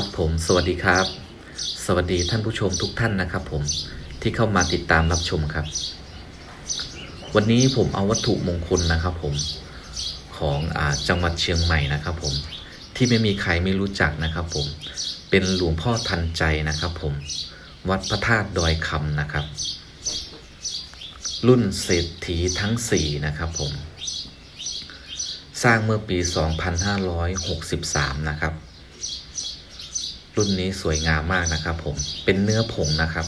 ครับผมสวัสดีครับ สวัสดีท่านผู้ชมทุกท่านนะครับ ผมที่เข้ามาติดตามรับชมครับ วันนี้ผมเอาวัตถุมงคลนะครับ ผมของอจังหวัดเชียงใหม่นะครับ ผมที่ไม่มีใครไม่รู้จักนะครับ ผมเป็นหลวงพ่อทันใจนะครับ ผมวัดพระธาตุดอยคำนะครับ รุ่นเศรษฐีทั้งสี่นะครับผม สร้างเมื่อปี 2563 นะครับ รุ่นนี้สวยงามมากนะครับ ผมเป็นเนื้อผงนะครับ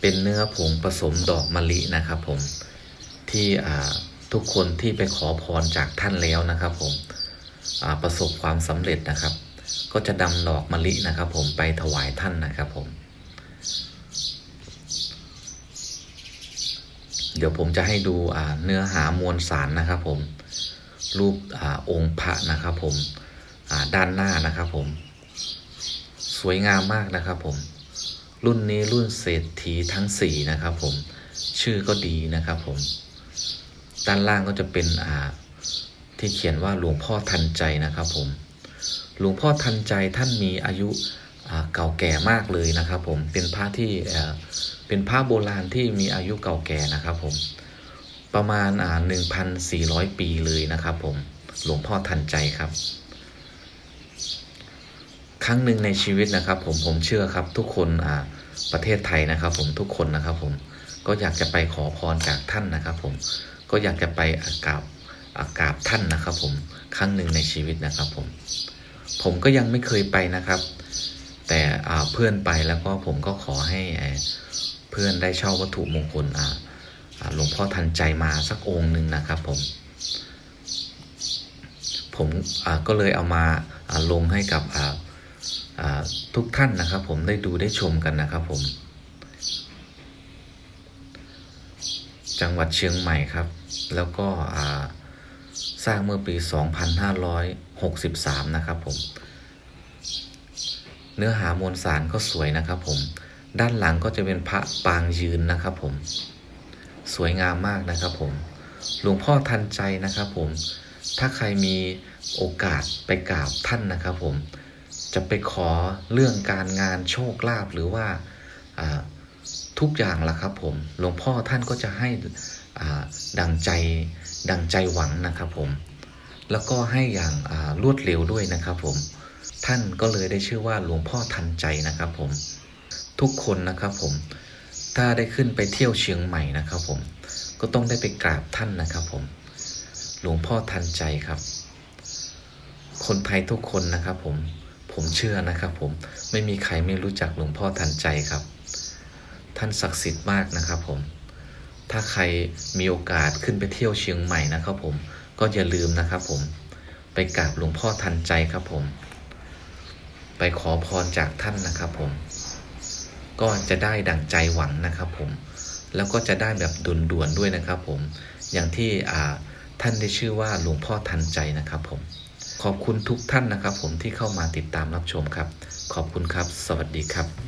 เป็นเนื้อผงผสมดอกมะลินะครับ ผมที่ทุกคนที่ไปขอพรจากท่านแล้วนะครับ ผมประสบความสำเร็จนะครับ ก็จะนำดอกมะลินะครับ ผมไปถวายท่านนะครับผมเดี๋ยวผมจะให้ดูเนื้อหามวลสารนะครับ ผมรูปอองค์พระนะครับ ผมด้านหน้านะครับ ผม สวยงามมากนะครับผมรุ่นนี้รุ่นเศรษฐีทั้งสี่นะครับผมชื่อก็ดีนะครับผมด้านล่างก็จะเป็นอ่าที่เขียนว่าหลวงพ่อทันใจนะครับ ผม หลวงพ่อทันใจท่านมีอายุเก่าแก่มากเลยนะครับ ผมเป็นพระที่เป็นพระโบราณที่มีอายุเก่าแก่นะครับ ผมประมาณหนึ่งพันสี่ร้อยปีเลยนะครับ ผมหลวงพ่อทันใจครับ รั้งหนึ่งในชีวิตนะครับผมผมเชื่อครับทุกคนอ่าประเทศไทยนะครับ ผมทุกคนนะครับ ผมก็อยากจะไปขอพรจากท่านนะครับ ผมก็อยากจะไปอากราบอากราบท่านนะครับ ผมครั้งหนึ่งในชีวิตนะครับ ผม ผมก็ยังไม่เคยไปนะครับ แต่อ่าเพื่อนไปแล้วก็ผมก็ขอให้เพื่อนได้เช่าวัตถุมงคลอ่าหลวงพ่อทันใจมาสักองค์หนึ่งนะครับ ผม ผมก็เลยเอามาลงให้กับ ทุกท่านนะครับ ผมได้ดูได้ชมกันนะครับ ผม จังหวัดเชียงใหม่ครับ แล้วก็สร้างเมื่อปี 2563 นะครับ ผม เนื้อหามวลสารก็สวยนะครับ ผม ด้านหลังก็จะเป็นพระปางยืนนะครับ ผม สวยงามมากนะครับ ผม หลวงพ่อทันใจนะครับ ผม ถ้าใครมีโอกาสไปกราบท่านนะครับ ผม จะไปขอเรื่องการงานโชคลาภหรือว่าทุกอย่างละครับผมหลวงพ่อท่านก็จะให้ดังใจดังใจหวังนะครับผมแล้วก็ให้อย่างรวดเร็วด้วยนะครับผมท่านก็เลยได้ชื่อว่าหลวงพ่อทันใจนะครับผมทุกคนนะครับผมถ้าได้ขึ้นไปเที่ยวเชียงใหม่นะครับผมก็ต้องได้ไปกราบท่านนะครับผมหลวงพ่อทันใจครับ คนไทยทุกคนนะครับผม ผมเชื่อนะครับผมไม่มีใครไม่รู้จักหลวงพ่อทันใจครับ ท่านศักดิ์สิทธิ์มากนะครับผม ถ้าใครมีโอกาสขึ้นไปเที่ยวเชียงใหม่นะครับผมก็อย่าลืมนะครับผมไปกราบหลวงพ่อทันใจครับผม ไปขอพรจากท่านนะครับผม ก็จะได้ดั่งใจหวังนะครับผม แล้วก็จะได้แบบด่วนๆด้วยนะครับผม อย่างที่อาท่านได้ชื่อว่าหลวงพ่อทันใจนะครับผม ขอบคุณทุกท่านนะครับ ผมที่เข้ามาติดตามรับชมครับ ขอบคุณครับ สวัสดีครับ